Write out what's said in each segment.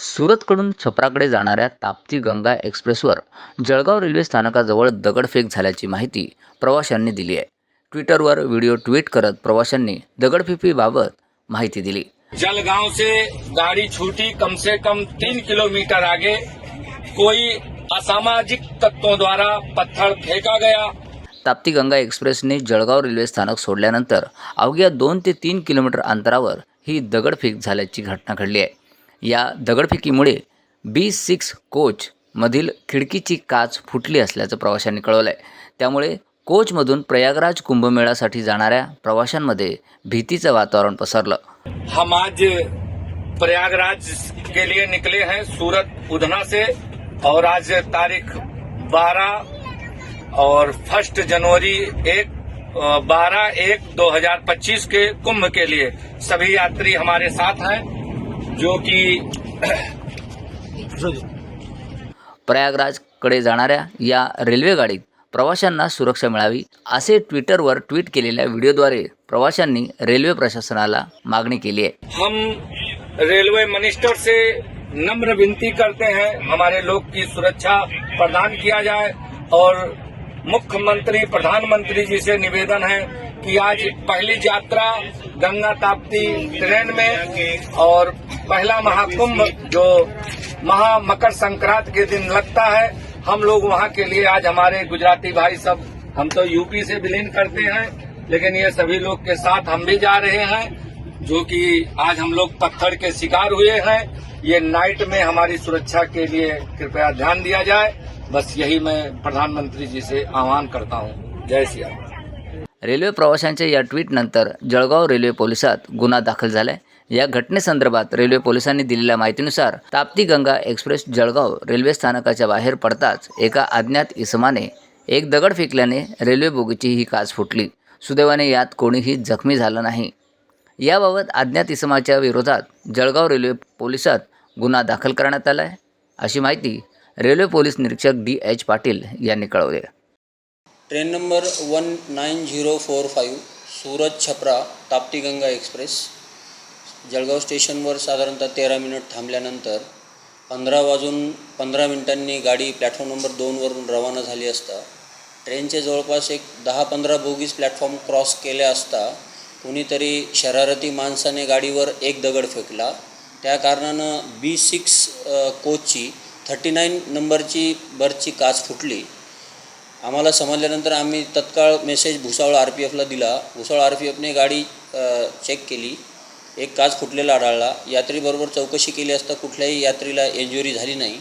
सुरतकडून छपराकडे जाणाऱ्या ताप्ती गंगा एक्सप्रेसवर जळगाव रेल्वे स्थानकाजवळ दगडफेक झाल्याची माहिती प्रवाशांनी दिली आहे. ट्विटरवर व्हिडिओ ट्विट करत प्रवाशांनी दगडफेकीबाबत माहिती दिली. जलगांव से गाड़ी छूटी कम से कम तीन किलोमीटर आगे कोई असामाजिक तत्वों द्वारा पत्थर फेंका गया। ताप्ती गंगा एक्सप्रेसने जळगाव रेल्वे स्थानक सोडल्यानंतर अवघ्या दोन ते तीन किलोमीटर अंतरावर ही दगडफेक झाल्याची घटना घडली आहे. या दगडफेकीमुळे बी सिक्स कोचमधील खिडकीची काच फुटली असल्याचं प्रवाशांनी कळवलं आहे त्यामुळे कोचमधून प्रयागराज कुंभमेळ्यासाठी जाणाऱ्या प्रवाशांमध्ये भीतीचं वातावरण पसरलं. हम आज प्रयागराज के लिए निकले हैं सूरत उधना से और आज तारीख 12 और फर्स्ट जनवरी एक बारह एक 2025 के कुंभ के लिए सभी यात्री हमारे साथ हैं। जो कि प्रयागराजकडे जाणाऱ्या या रेल्वे गाडीत प्रवाशांना सुरक्षा मिळावी असे ट्विटरवर ट्विट केलेल्या व्हिडिओद्वारे प्रवाशांनी रेल्वे प्रशासनाला मागणी केली आहे. हम रेलवे मिनिस्टर से नम्र विनती करते हैं हमारे लोग की सुरक्षा प्रदान किया जाए और मुख्यमंत्री प्रधानमंत्री जी से निवेदन है कि आज पहली यात्रा गंगा ताप्ती ट्रेन में और पहला महाकुंभ जो महा मकर संक्रांत के दिन लगता है, हम लोग वहाँ के लिए आज हमारे गुजराती भाई सब, हम तो यूपी से विलीन करते हैं, लेकिन ये सभी लोग के साथ हम भी जा रहे हैं, जो कि आज हम लोग पत्थर के शिकार हुए हैं। ये नाइट में हमारी सुरक्षा के लिए कृपया ध्यान दिया जाए। बस यही मैं प्रधानमंत्री जी से आह्वान करता हूँ। जय श्री रेल्वे प्रवाशांच्या या ट्विटनंतर जळगाव रेल्वे पोलिसात गुन्हा दाखल झालाय. या घटनेसंदर्भात रेल्वे पोलिसांनी दिलेल्या माहितीनुसार ताप्ती गंगा एक्सप्रेस जळगाव रेल्वे स्थानकाच्या बाहेर पडताच एका अज्ञात इसमाने एक दगड फेकल्याने रेल्वे बोगीची ही काच फुटली. सुदैवाने यात कोणीही जखमी झालं नाही. याबाबत अज्ञात इसमाच्या विरोधात जळगाव रेल्वे पोलिसात गुन्हा दाखल करण्यात आला आहे अशी माहिती रेल्वे पोलीस निरीक्षक डी एच पाटील यांनी कळवली. Train number one nine zero four five Surat Chhapra Tapti Ganga express Jalgaon स्टेशनवर साधारणतः तेरा मिनिट थांबल्यानंतर पंधरा वाजून पंधरा मिनिटांनी गाडी प्लॅटफॉर्म नंबर दोनवरून रवाना झाली असता ट्रेनचे जवळपास एक दहा पंधरा बोगीज प्लॅटफॉर्म क्रॉस केले असता कुणीतरी शरारती माणसाने गाडीवर एक दगड फेकला. त्या कारणानं बी सिक्स कोचची थर्टी नाईन नंबरची बर्थची काच फुटली. आम्हाला समजल्यानंतर आम्ही तत्काळ मेसेज भुसावळ आर पी एफला दिला. भुसावळ आर पी एफने गाडी चेक केली. एक काच फुटलेला आढळला. यात्रीबरोबर चौकशी केली असता कुठल्याही यात्रीला इंजुरी झाली नाही.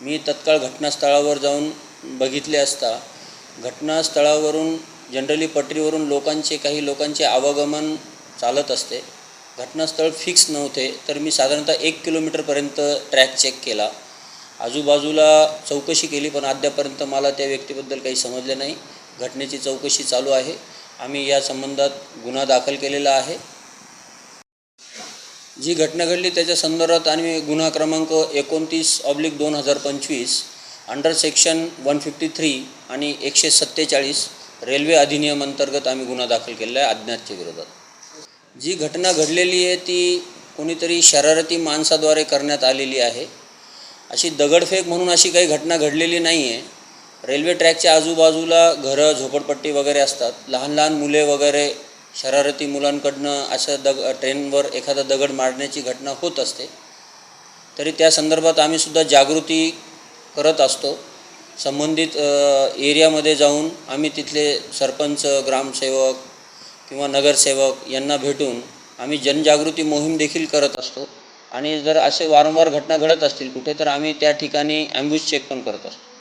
मी तत्काळ घटनास्थळावर जाऊन बघितले असता घटनास्थळावरून जनरली पटरीवरून लोकांचे काही लोकांचे आवागमन चालत असते. घटनास्थळ फिक्स नव्हते तर मी साधारणतः एक किलोमीटरपर्यंत ट्रॅक चेक केला. आजूबाजूला चौकशी केली पण अद्यापर्यंत मला त्या व्यक्तीबद्दल काही समजले नाही. घटनेची चौकशी चालू आहे. आम्ही या संबंधात गुन्हा दाखल केलेला आहे. जी घटना घडली त्याच्या संदर्भात आणि गुन्हा क्रमांक एकोणतीस ऑब्लिक दोन हजार पंचवीस under section one fifty three आणि एकशे सत्तेचाळीस रेल्वे अधिनियम अंतर्गत आम्ही गुन्हा दाखल केलेला आहे अज्ञातच्या विरोधात. जी घटना घडलेली आहे ती कोणीतरी शरारती माणसाद्वारे करण्यात आलेली आहे. अशी दगडफेक म्हणून अशी काही घटना घडलेली नाही आहे रेल्वे ट्रॅकच्या आजूबाजूला घरं झोपडपट्टी वगैरे असतात. लहान लहान मुले वगैरे शरारती मुलांकडनं असं दग ट्रेनवर एखादा दगड मारण्याची घटना होत असते तरी त्या संदर्भात आम्हीसुद्धा जागृती करत असतो. संबंधित एरियामध्ये जाऊन आम्ही तिथले सरपंच ग्रामसेवक किंवा नगरसेवक यांना भेटून आम्ही जनजागृती मोहीम देखील करत असतो. आणि जर असे वारंवार घटना घडत असतील कुठे तर आम्ही त्या ठिकाणी ॲम्ब्युज चेक पण करत असतो.